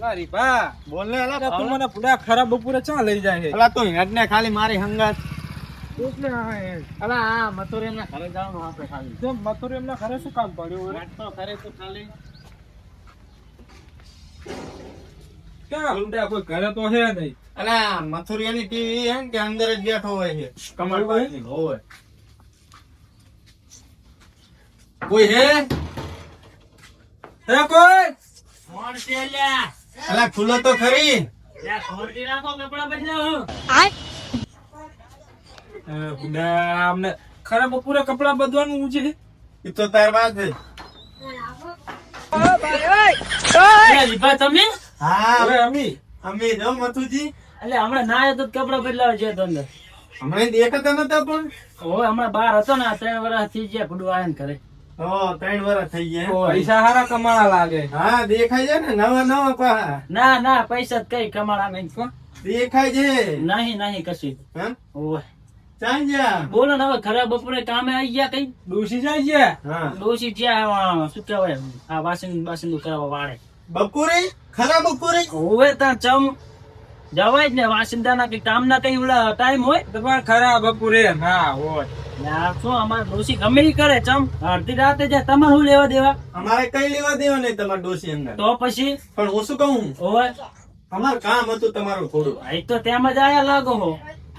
મારી બોલ ને અલા તું મને પૂરા ખરાબ બપોરે ચા લઈ જાય છે. અલા તું હેડ ને ખાલી મારી હંગાત. એટલે અલા આ મથુરી એમના ઘરે જવાનું આપણે ખાલી. કેમ મથુરી એમના ઘરે શું કામ પડ્યું હેડ તો ઘરે તો ખાલી. ક્યાં? ઊંડા કોઈ ઘરે તો હે નહીં. અલા મથુરિયાની ટીવી હે કે અંદર જ બેઠો હોય છે. કમળ હોય? હોય. કોઈ હે? હે કોઈ? કોણ છે લ્યા અલા ખુલ્લો તો ખરી. અમને ખરાબ બપોરે કપડા બદવાનું હું છે? એ તો તાર વાત છે. તમે? હા હવે અમી અમે જો મથુજી. એટલે હમણાં ના આવ્યો તો કપડા બદલાવા છે તમને અંદર. હમણાં દેખાતા નતા પણ. ઓય હમણાં બાર હતો ને આ ત્રણ વર્ષ થઈ ગયા આયન કરે. ત્રણ વર્ષ થઈ ગયા પૈસા હારા કમાણા લાગે. હા દેખાય છે ને નવા નવા પા ના ના પૈસા જ કઈ કમાણા નહીં દેખાય છે. નહીં નહીં કશું. હા ઓય. બોલો ને હવે ખરા બપોરે કામે આવી ગયા કઈ? ડૂસી જાય છે? હા. ડોસી જ્યાં શું કહેવાય આ વાસણ બાસણ કરવા વાળે. બપોરે? ખરા બપોરે? ઓવે ત્યાં ચમ. જવાય જ ને વાસિંદા ના કઈ કામ ના કઈ ઓલા ટાઈમ હોય? ખરા બપોરે ના હોય. ને શું અમારે ડોસી ગમે ઈ કરે ચમ? અડધી રાતે જાય તમારે શું લેવા દેવા? અમારે કઈ લેવા દેવા નહીં તમારા ડોસી અંદર. તો પછી? પણ હું શું કહું? ઓવે અમારું કામ હતું તમારું થોડું. આ તો તેમાં જ આયા લાગો હો.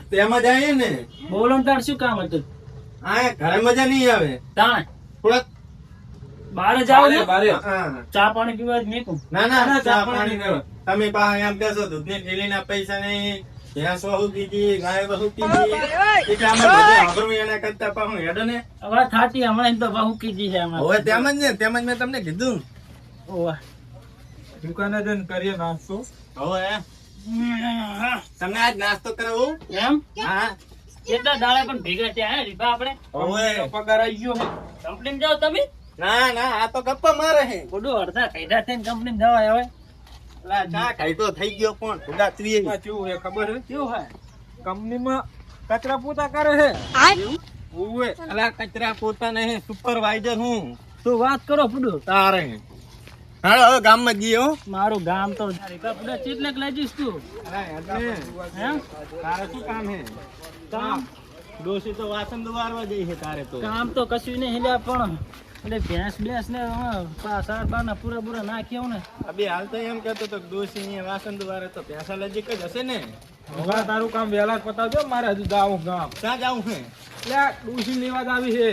તેમાં જાય ને? બોલો તાર શું કામ હતું? આ ઘરે મજા નહીં આવે. તાણ. થોડાક બારે જાવ ને. બારે હા. ચા પાણી પીવા જ મેકું ના ના ના, ચા પાણી પાણી તમે પાસે એમ કહેશો દૂધની થેલીના પૈસા નહીં. ભેંસ વહુ કીધી? ગાય વહુ કીધી? એટલે અમે બધું આભરું એના કરતા પાછું હેડો ને. હવે થાતી હમણાં એમ તો બહુ કીધી છે હવે તેમ જ ને તેમ જ મેં તમને કીધું. ઓવે. દુકાને જઈને કરીએ નાસ્તો. હવે. તમને આજ નાસ્તો કરાવું? એમ? હા. કેટલા દાડા પણ ભેગા થયા હે રીપા આપણે? હવે. પગાર આવી ગયો. કંપની જાઓ તમે? ના ના આ તો ગપ્પા મારે હે. બધું અડધા કઈડા થઈને કંપની જવાય હવે. અલા, ચા ખાઈ તો થઈ ગયો પણ ખુદા તુંય. કેવું છે ખબર છે કેવું હોય કંપનીમાં કચરા પોતા કરે છે ઉવ્વે. અલા, કચરા પોતા નહીં સુપરવાઇઝર હું. તું વાત કરો પુડું તારે. હાલો હવે ગામમાં ગયો મારું ગામ તો પુડા ચેટલેક લઈ જઈશ તું. અલા, હેડ ને. હે? તારે શું કામ હે? કામ? ડોશી તો વાસણ દુવારવા જઈ છે તારે તો. કામ તો કશું નહીં હિલ્યા પણ એટલે ભેંસ બેસ ને સાર બાર ના પૂરા પૂરા નાખ્યા ને. અબે હાલ તો એમ કહેતો તો અહીંયા વાસણ દુવારે તો ભેંસા નજીક જ હશે ને? હવે તારું કામ વહેલા જ પતાવજો મારે હજુ જાવું ગામ. ક્યાં જાવું હે એટલે આ ડૂસી લેવા જ આવી છે.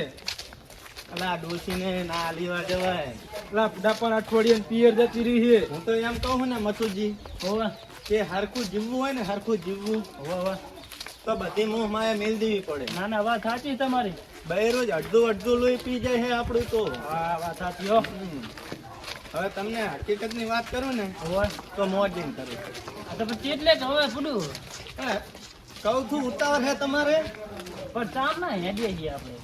અલા ડોશી ને ના લેવા જવાય. એટલે બધા પણ અઠવાડિયે પિયર જતી રહી છે. હું તો એમ કહું ને મથુજી હોવા. કે હરખું જીવવું હોય ને હરખું જીવવું. હોવા હોવે. તો બધી મોહ માયા મેલ દેવી પડે. ના ના વાત સાચી તમારી. બે રોજ અડધું અડધું લોહી પી જાય છે આપણું તો. હા વાત સાચી હો. હવે તમને હકીકતની વાત કરું ને હોવે? તો મોજિંગ કરું. આ તો પછી એટલે હવે પુડું કહું છું ઉતાવળ છે તમારે? પણ ચામ ના હેડીએ છીએ આપણે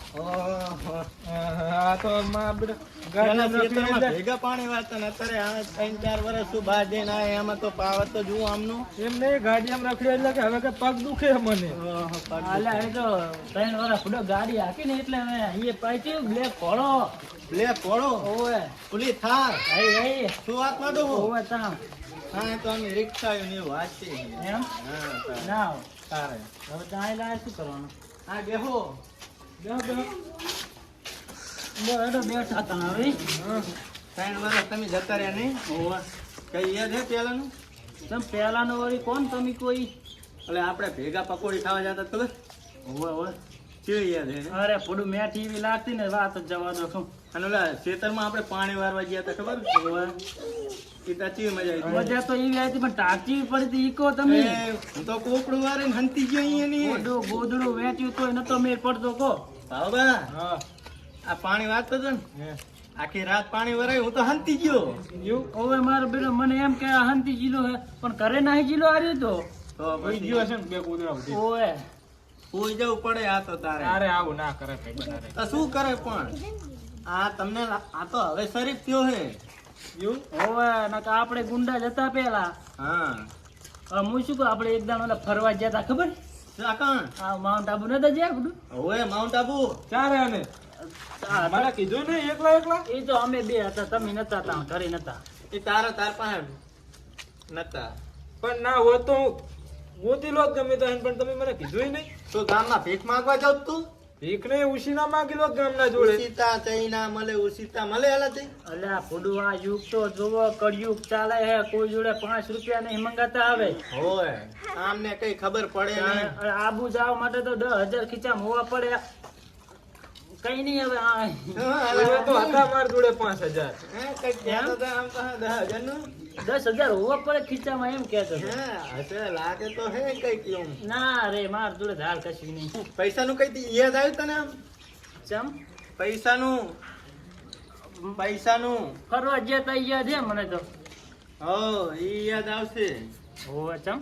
તો માં બધા પેલા ગાડીમાં ખેતરમાં રખડી ભેગા પાણી વાળતા અત્યારે આ ત્રણ ચાર વર્ષ શું બહાર જઈને આયા એમાં તો પાવર તો જુઓ આમનું. એમ નહીં ગાડી આમ રખડી એટલે કે હવે કે પગ દુખે મને. તો ત્રણ વર્ષ ગાડી હાકી ને એટલે મેં અહીંયા પાછી બ્લેક ઘોડો બ્લેક ઘોડો ઓવે. પુલી થાર? આઈ આઈ શું વાત માંડો હો? ઓવે તામ હા તો અમે રિક્ષા ને વાત છે એમ? હા ના. તારે હવે ત્યાં લાય શું કરવાનું? હા બેહો. બેહો, બેહો. એડો બેઠા તા હવે. ત્રણ વર્ષ તમે જતા રહ્યા નહીં? હોવા. કઈ યાદ હે પેલાનું તમ પહેલાનો વળી કોણ તમે કોઈ? એટલે આપણે ભેગા પકોડી ખાવા જતા ખબર? ઓવે ઓવે કેવી યાદ હે અરે પડું મેં એવી લાગતી ને વાત જ જવા દો છું. અને ઓલા ખેતરમાં આપણે પાણી વારવા ગયા હતા ખબર? કેવી મજા તો એવી આવી પણ ટાંકી પડી ઈકો તમે. હું તો કોપડું વારે હંતી ગયો અહીંયા ગોડું ગોદડું વેચ્યું તોય તો મેળ પડતો કહો. બાબા આ પાણી વારતો તો ને. આખી રાત પાણી વરાય હું તો હંતી ગયો. ઓવે મારો બેટો મને એમ કે આ હંતી જીલો હે પણ ઘરે નાહી જીલો આવ્યો તો. તો કોઈ ગયો હશે ને બે ઉઠી. જવું પડે આ તો તારે. તારે આવું ના કરે ભાઈ બનારે તો શું કરે પણ? આ તમને આ તો હવે શરીફ થયો હે. એવું? ઓવે નકા આપણે ગુંડા જતા પેલા. હા. હું શું કહું આપણે એક ઓલા ફરવા ગયા તા ખબર? ચાકણ આ માઉન્ટ આબુ નતા જ્યાં બધું? હવે માઉન્ટ આબુ ચારે અને? આ કીધું ને એકલા એકલા? એ તો અમે બે હતા તમે નતા તા ઘરે નતા. એ તારા તાર પાસે નતા. પણ ના હોય તો હું ગોતી લો ગમે તો પણ તમે મને કીધું નહીં. તો ગામમાં ભીખ માંગવા જાવ તું? ભીખ ને ઉશી માંગી લો જ ગામના જોડે. ઉસીતા ચૈના મળે ઉસીતા મળે હાલાથી અલ્યા ફૂડું યુગ તો જોવો કળયુગ ચાલે હે કોઈ જોડે પાંચ રૂપિયા નહીં મંગાતા આવે. હોય. આમને કઈ ખબર પડે નહીં. આબુ જવા માટે તો દસ હજાર ખીચા હોવા પડે. કઈ નહીં હવે આ. હવે તો હતા મારા જોડે પાંચ હજાર. હે, તો આમ હજારનું. દસ હજાર હોવા પડે ખીચામાં એમ કેતો હશે, લાગે તો હે કંઈક એવું. ના રે માર જોડે ધાર કશી નહીં પૈસાનું કઈ યાદ આવ્યું તને? ચમ પૈસાનું પૈસાનું ફરવા જ્યાં તા યાદ હે મને તો હો ઈ યાદ આવશે હોવે ચમ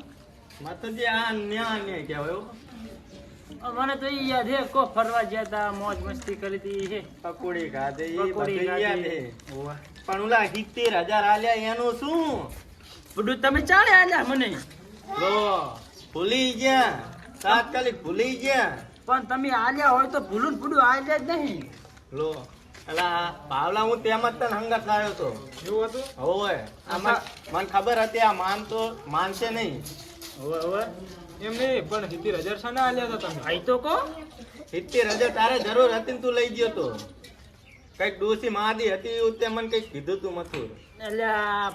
માતાજી આ ન્યા ન્યા કહેવાય હો. મને તો ઈ યાદ હે કો ફરવા ગયા તા મોજ મસ્તી કરી હતી હે પકોડી ખાધી ઈ પકોડી બધું યાદ હે. હોવે. પણ ઓલા સિત્તેર હજાર આલ્યા એનું શું? બધું તમે ચાલે આલ્યા મને. લો ભૂલી ગયા. તાત્કાલિક ભૂલી ગયા. પણ તમે આલ્યા હોય તો ભૂલું ભૂલું આલ્યા જ નહીં. લો અલા પાવલા હું તેમ જ તને હંગાત લાવ્યો તો. એવું હતું? હોવે આમાં મને ખબર હતી આ માન તો માનશે નહીં. હવે હવે. એમ નહીં પણ સિત્તેર હજાર શાના આલ્યા હતા તમે. આઈ તો કો સિત્તેર હજાર તારે જરૂર હતી ને તું લઈ ગયો તો. કંઈક ડોસી માદી હતી તે મને કંઈક કીધું તું મથુર. એટલે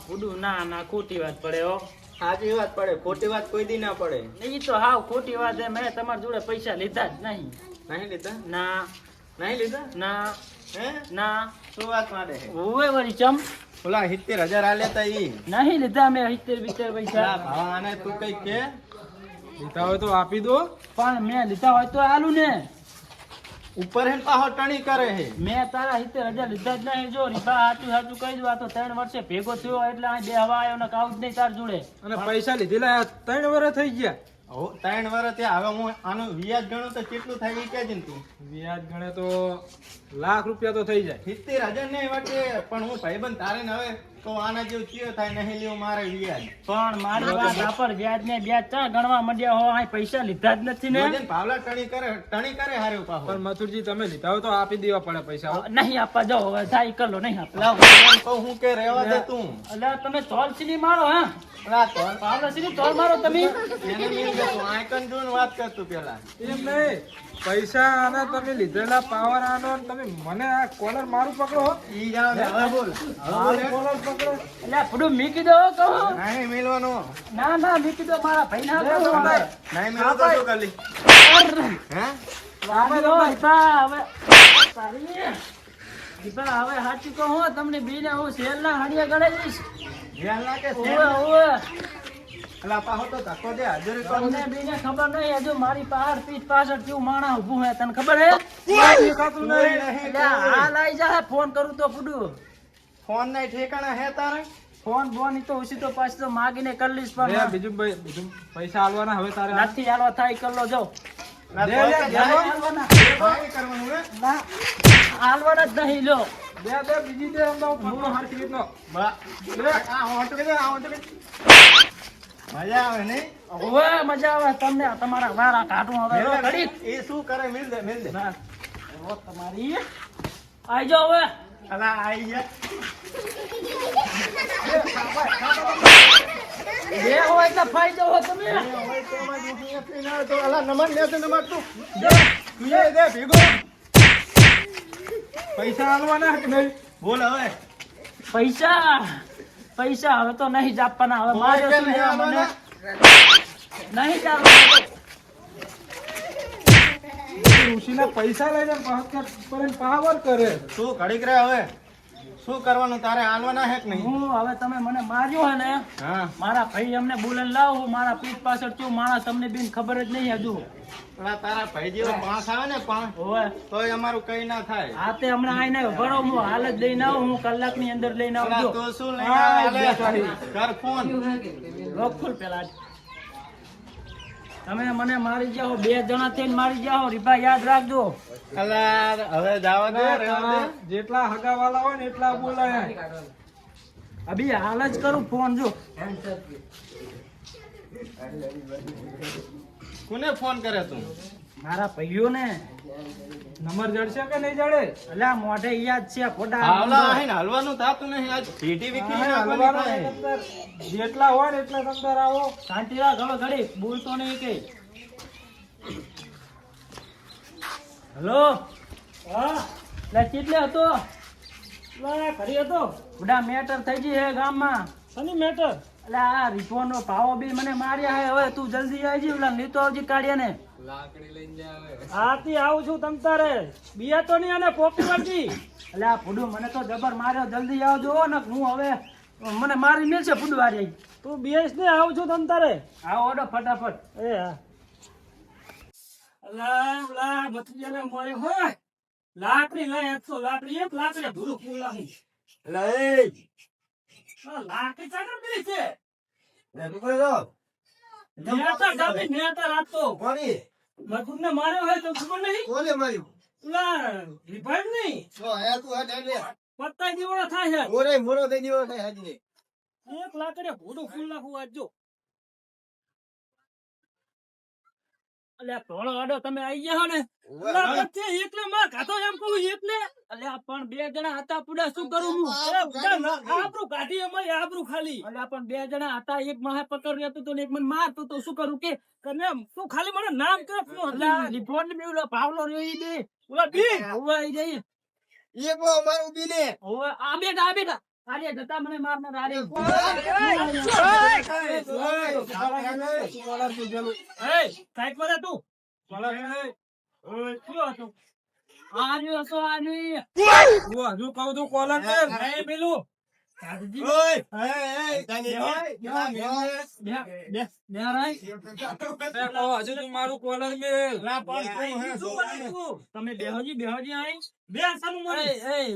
ફૂડું ના ના ખોટી વાત પડે હો. સાચી વાત પડે ખોટી વાત કોઈ દી ના પડે. નહીં તો હાવ ખોટી વાત હે મેં તમારા જોડે પૈસા લીધા જ નહીં. નહીં લીધા? ના. નહીં લીધા? ના. હે? ના. શું વાત મારે હોવે વળી ચમ. ઓલા સિત્તેર હજાર આલ્યા તા ઈ. નહીં લીધા મેં સિત્તેર બીતેર પૈસા. ભાવા આને તું કઈ કે? લીધા હોય તો આપી દો. પણ મેં લીધા હોય તો આલું ને. ઉપર હે પાહો ટણી કરે હે. મેં તારા હિતે હજાર લીધા જ નહીં જો રીબા સાચું સાચું કહી દઉં આ તો ત્રણ વર્ષે ભેગો થયો એટલે અહીં બે હવા આવ્યો ને કાઉ જ નહીં તાર જોડે. અને પૈસા લીધેલા આ ત્રણ વર્ષ થઈ ગયા. હો ત્રણ વર્ષ થયા. હવે હું આનું વ્યાજ ગણું તો કેટલું થાય એ કહેજે તું. વ્યાજ ગણે તો લાખ રૂપિયા તો થઈ જાય. સિત્તેર હજાર નહીં વાટે પણ હું ભાઈબંધ તારે ને હવે તો આના જેવું ચિયો થાય નહીં લેવું મારે વ્યાજ. પણ મારી વાત આપણ વ્યાજ ને વ્યાજ ચા ગણવા માંડ્યા હો અહીં પૈસા લીધા જ નથી ને. ભાવલા ટણી કરે ટણી કરે હારે પાહો પણ મથુરજી તમે લીધા હોય તો આપી દેવા પડે પૈસા નહીં આપવા જાઓ હવે થાય કરલો નહીં આપે લાવ હું હું કે રહેવા દે તું. એટલે તમે ચોલ સીની મારો હા. પાવલા સીની તોલ મારો તમે. એને મિલ ગયો તું આયકન વાત કર પેલા. એમ નહીં. પૈસા આના તમે લીધેલા પાવર આનો તમે મને આ કોલર મારું પકડો હો. ઈ જાવ હવે બોલ. હવે મારું કોલર પકડો એટલે ફૂડું મીકી દો કહો. નહીં મિલવાનો. ના ના મીકી દો મારા ભાઈ ના લે, નહીં મિલો તો શું કરી હે? વાંધો દો, દીપા, હવે તારી. દીપા, હવે સાચું કહું તમને બેને હું શેરના હાડિયા ગળાઈ દઈશ. ધ્યાન લાગે ઓવે, ઓવે. અલા પાહો તો ધક્કો દે હાજરી કર તમને બેને ખબર નહીં હજુ મારી પહાડ પીઠ પાછળ કેવું માણસ ઊભું હે તને ખબર હે? કોઈ નહીં નહીં, એટલે હાલ આઈ જા ફોન કરું તો ફૂડું. ફોન ના ઠેકાણા હે તારે? ફોન ફોન તો ઉસી તો પાછી તો માગીને કરી લઈશ પણ બીજું બીજું પૈસા આલવાના હવે તારે. નથી હાલવા થાય કરલો જાઓ ના, દે, તોય દે, તો દે, જાય. હાલવાના ભાઈ કરવાનું હે. ના હાલવાના જ નહીં લો. બે બીજી દે બા આ હોંટ કે આ હોંટ કે મજા આવે નહીં? ઓવે મજા આવે તમને તમારા વારા કાઢું હવે. એ શું કરે? મિલ દે મિલ દે. તમારી. આઈ જાઓ હવે. અલા આઈ જા હોય એટલે ફાઈ જાઓ તમે જ તો અલા નમક લે તો તું. દે તું દે ભેગો. પૈસા આલવાના કે નહીં? બોલ હવે. પૈસા પૈસા હવે તો નહીં જ આપવાના. હવે મારે નહીં ચાલુ ઋષિના પૈસા લઈને પાવર કરે. શું ઘડીક રે હવે? શું કરવાનું? તારે હાલવાના હે કે નહીં? હું હવે તમે મને માર્યો હે ને મારા ભાઈ અમને બોલાને લાવ. હું મારા પીઠ પાછળ છું. મારા તમને બેન ખબર જ નહીં હજુ. તારા ભાઈ જેવો પાંચ આવે ને પાંચ હોય તોય અમારું કઈ ના થાય. હા તે હમણાં આઈને ભરો હું હાલ જ લઈને આવું. હું કલાકની અંદર લઈને આવું તો શું લઈને આવે? કર ફોન. રોક પેલા. તમે મને મારી જાઓ બે જણા થઈને મારી જાઓ રીપા યાદ રાખજો. અલા હવે જવા દે રહેવા દે. જેટલા હગાવાલા હોય ને એટલા બોલાય. અભી હાલ જ કરું ફોન જો. કોને ફોન કરે તું? મારા ભાઈઓ ને નંબર જડશે કે નહીં જડે? અલ્યા મોઢે યાદ છે ફોટા હાવલા આહીને હલવાનું થાતું નહીં. આજ સીટી નાખવાની. એકંદર જેટલા હોય ને એટલા અંદર આવો. શાંતિ રાખ હવે ઘડી બોલતો નહીં કે. હેલો? હા. લે ચીટલે હતો? લે ઘડી હતો. બડા મેટર થઈ ગઈ હે ગામમાં. શની મેટર? એટલે આ રીપોનો ભાવો બી મને માર્યા હે. હવે તું જલ્દી આવજી ઓલા નીતો આવજી કાઢ્યા ને આથી આવું. છું તમ તારે. બિયા તો નહીં અને પોપી વળજી એટલે આ ફૂડું મને તો જબર માર્યો જલ્દી આવજો ને હું હવે મને મારી મેલશે ફૂડવારી તું બેસ ને આવું છું તમ તારે. આવો ઓડો ફટાફટ. એ હા. લા લા ભત્રીજાને મળે હોય લાકડી લઈ એકસો લાકડી એક લાકડી ભૂરું ફૂલ લાગી લાકડી ચાકર પડી છે નેતા ગામી નેતા રાખતો. મજૂરને માર્યો હોય તો ખબર નહીં? પેલા રિફાઈન નહીં. પત્તા દીવડો થાય છે. એક લાકડે ભૂડો ફૂલ નાખવું આજજો અલ્યા ધોળો આડો તમે આઈ ગયા ને? એટલે માં કાતો એમ કહું એટલે. અલ્યા પણ બે જણા હતા પુડા શું કરું હું? અરે ઉડા ના, આબરૂ કાઢી અમારી આબરૂ ખાલી. અલ્યા પણ બે જણા હતા એક માહે પકડ રહેતું તો એક મને મારતું તો શું કરું કે? કને તું ખાલી મને નામ કે શું અલ્યા ને બેવલો પાવલો રહ્યો ઈ બે. ઓલા બી. ઓવા આઈ જઈ ઓવા આ બેટા આ બેટા આરે જતા મને મારનાર આરે એ સાઈડ પર તું. ઓય શું હતું? આર્યો હતો આર્યો. હું હજુ કહું છું કોલર એ પેલું. મેલ તમે બેહોજી બેહોજી આઈ. બે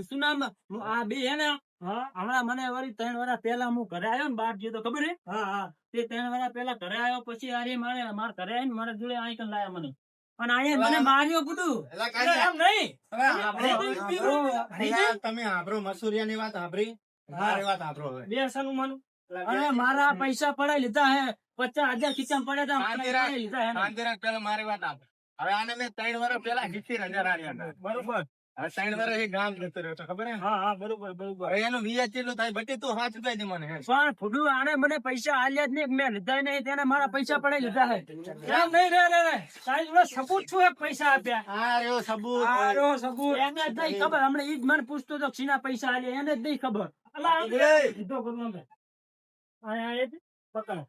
શું નામ? આ બે હે ને હમણાં મને વળી ત્રણ વર્ષ પહેલા હું ઘરે આવ્યો ને બાર તો ખબર હે? હા હા. તે ત્રણ વર્ષ પહેલા ઘરે આવ્યો પછી અરે મારે માર ઘરે આવીને મારા જોડે આઈ કઈ લાયા મને. અને અહીંયા મને માર્યો કુડું એમ નહીં. તમે આબરો મસૂરિયાની વાત સાંભળી મારી વાત સાંભળો હવે. બે સાનું માનું. અને મારા પૈસા પડાઈ લીધા હે. પચાસ હજાર ખીચામાં પડ્યા લીધા હે. પેલા મારી વાત આપ હવે આને મેં ત્રણ વર્ષ પેલા સિત્તેર હજાર બરોબર. હવે ત્રણ વર્ષ ગામ જતો રહ્યો ખબર હા? હા બરોબર બરોબર. એનું વ્યાજ કેટલું થાય બધી તું હાથ ઉપાય દે મને પણ ફુડુ આને મને પૈસા આલ્યા જ નહીં મેં લીધા નહીં તેને મારા પૈસા પડાઈ લીધા હે. એમ નહીં રે રે રે? તારી જોડે સબૂત છું એક પૈસા આપ્યા. આ રહ્યો સબૂત. આ રહ્યો સબૂત. એને જ નહીં ખબર હમણાં ઈ જ મને પૂછતો તો સીના પૈસા આલ્યા એને જ નહીં ખબર. અલા આમ લીધો કરું અમે આયા એ પકડ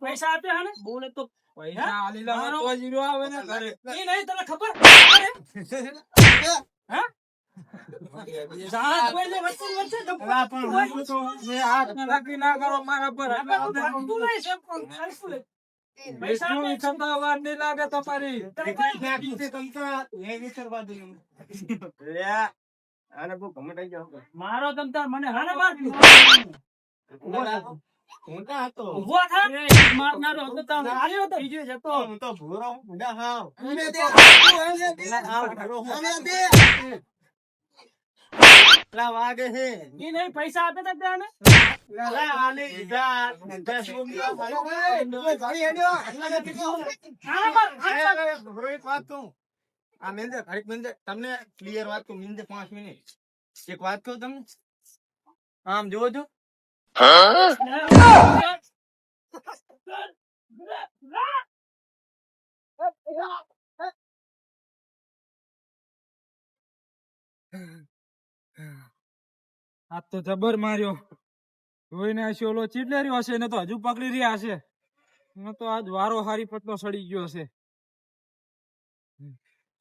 પૈસા આપ્યા હે બોલે તો પૈસા આલી લાવો તો જીરો આવે ને ઘરે ઈ નહીં તને ખબર? હે? સાત કોઈને વચ્ચે વચ્ચે ધક્કો અલા, પણ હું તો મેં હાથ ને રાખી ના કરો મારા લે. તમતા. મને હાને માર હું તો હતો. ઊભો થા? મારનારો હતો તાર. માર્યો તો બીજો જતો હું તો ભૂરો ઊંડા હાવ. લા, વાગે છે. ઈ નહીં પૈસા આપે તા તેને લા, આલી દીધા. દસ રૂપિયા મળ્યો. હાને માર અરે, અરે, ભૂરો, એક વાત કહું. આ મેંદે, ઘડીક મેંદે, તમને ક્લિયર વાત કહું મિનિટે પાંચ મિનિટ એક વાત કહું તમને? આમ જોવો છો આ તો જબર માર્યો. જોઈને હશે ઓલો ચીડલે રહ્યો હશે ને તો હજુ પકડી રહ્યા હશે. ને તો આજ વારો હારી પટલો સડી ગયો હશે.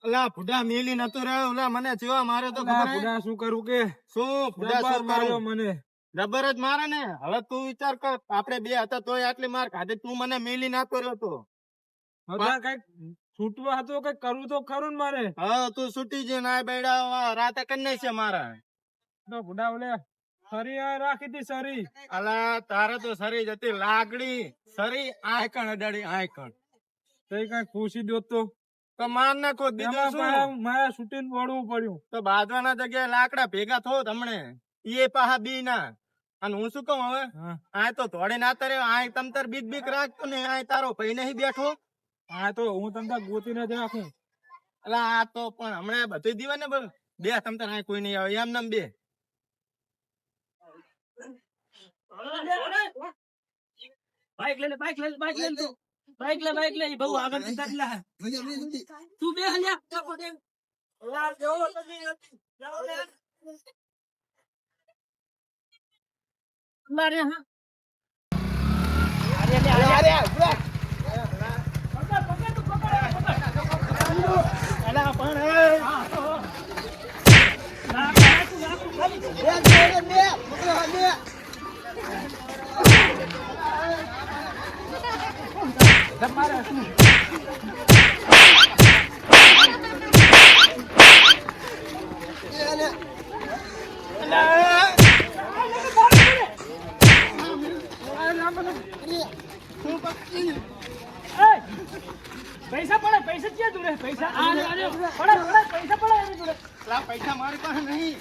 અલા ફુડા મેલી નતો રહ્યો? ઓલા મને જેવા મારે તો ખબર? શું કરું કે? શું ફુડા શું માર્યો મને. જબર જ મારે ને. હવે તું વિચાર કર આપણે બે હતા તોય આટલી માર ખાધી. તું મને મેલી ના કર્યો તો. કઈ કંઈક છૂટવા હતો કઈ કરવું તો ખરું ને મારે. હા તું છૂટી જે ના બેડા રાતે કન્ને છે મારા. તો બુડા ઓલે સરી આ રાખી હતી સરી અલા તારે તો સરી જતી લાગડી સરી આયકણ અડાડી આયકણ તો કઈ ખુશી દો તો. માર નાખો બીજું મારે શૂટિંગ વળવું પડ્યું. તો બાંધવાના જગ્યાએ લાકડા ભેગા થો તમને. એ પાહા બી ના. અને હું શું કહું હવે? આ તો ધોડે ના તારે આ તમતર બીક બીક રાખતો ને આ તારો ભાઈ નહીં બેઠો. આ તો હું તમને ગોતીને જ રાખું. એટલે આ તો પણ હમણાં બધું દીવા ને બે તમતર આ કોઈ નહીં આવે એમ નામ બે. બાઈક લઈ લે બાઈક લઈ લે બાઈક લઈ લે તું. બાઈક લે બાઈક લે બહુ આગળ જતા. તું બે હલ્યા. મારે હા. અરે અરે અરે પકડ પકડ તું પકડ પકડ અલા પણ એ. લાખ લાખ લાખ ખાલી એય! પૈસા પડે પૈસા ક્યાં જોડે? પૈસા. પડે પડે પૈસા પડે એની જોડે. પૈસા મારી પાસે નહીં.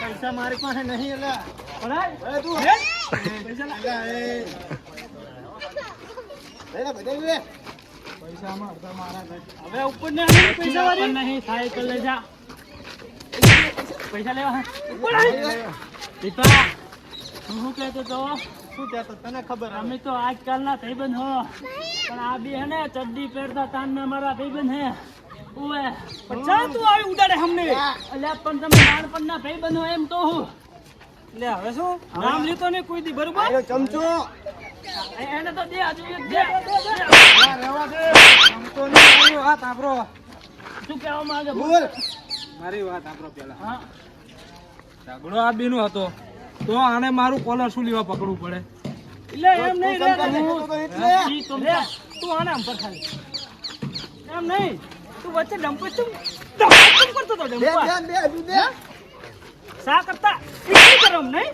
પૈસા મારી પાસે નહીં? પૈસા મારા હવે ઉપર પૈસા નહીં સાયકલ લઈ જા. પૈસા લેવા દીપા હું શું કહેતો તો શું કહેતો? તને ખબર અમે તો આજકાલના ભાઈબંધ હો પણ આ બી હે ને ચડ્ડી પહેરતા તાનના મારા ભાઈબંધ હે. ઓએ પછા તું આવી ઉડાડે હમને અલ્યા પણ તમે નાનપણના ભાઈબંધ હો એમ તો હું. લે હવે શું? નામ લીધો ને કોઈ દી બરોબર? ચમચો. એને તો દે આજુ દે. રેવા દે. ચમચો નહીં, મારી વાત શું કહેવા માંગે? બોલ. મારી વાત આપણો પેલા હા. ઝઘડો આ બીનો હતો. તો આને મારું કોલર શું લેવા પકડવું પડે? એટલે એમ નહીં રે તું તો તું આને આમ પર ખાલી. એમ નહીં. તું વચ્ચે ડંપ તું ડંપ કરતો હતો બે ડંપર? બે શા કરતા? ઈ કરમ નહીં?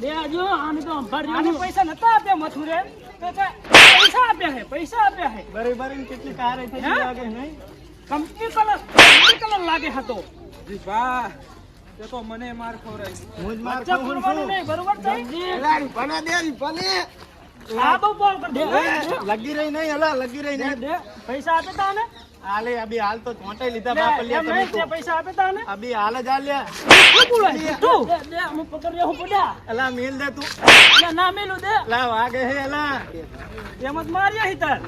બે જો આને તો અંભાર આને પૈસા નતા આપ્યા મથુરે? તો પૈસા આપ્યા હે પૈસા આપ્યા હે. બરાબર કેટલી કાર થઈ લાગે નહીં? કંપની કલર કંપની કલર લાગે હતો. દીપા તે તો મને માર ખવરાય હું જ માર ખવરું છું. નહીં બરોબર છે? લાડી ભને દે ભને ભલે બોલ કર દે લગી રહી નહીં હલા લગી રહી નહીં. દે પૈસા આપે તા ને? હાલે અભી હાલ તો ચોંટાઈ લીધા બાપ એમ તમે તો પૈસા આપે તા ને? અભી હાલ જ શું બોલાય તું. દે દે હું પકડ હું પડ્યા. અલા મેલ દે તું. ના મેલું દે. લા વાગે હે અલા. એમ જ માર્યા હી તાર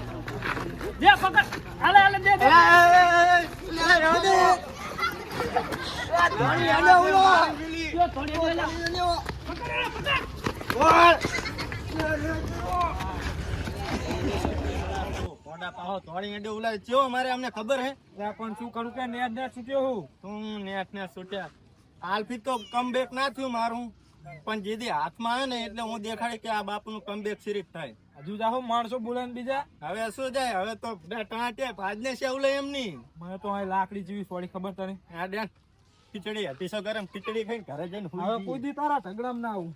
દે પકડ હાલે હાલે દે દે અલા, એ, એ, એ, અલા, રહેવા દે. અલા, હેડો ઉલો. જો થોડી વાર લા. બોલ. ઘોડા પાહો ધોળી હેડે ઉલા ચેવો મારે અમને ખબર હે પણ શું કરું કે નેટ ને છૂટ્યો હું તું નેટ ને છૂટ્યા હાલથી તો કમબેક ના થયું મારું પણ જેથી હાથમાં આવે ને એટલે હું દેખાડી કે આ બાપનું કમબેક સિરીફ થાય હજુ જાહો માણસો બોલે બીજા. હવે શું જાય હવે તો ટાંટે ભાજને સેવલે એમ નહીં મને તો અહીં લાકડી જેવી થોડી ખબર તને. આ ડેન ખીચડી હતી સો ગરમ ખીચડી ખાઈને ઘરે જઈને હવે. કોઈ દી તારા ઝઘડામાં ના આવું.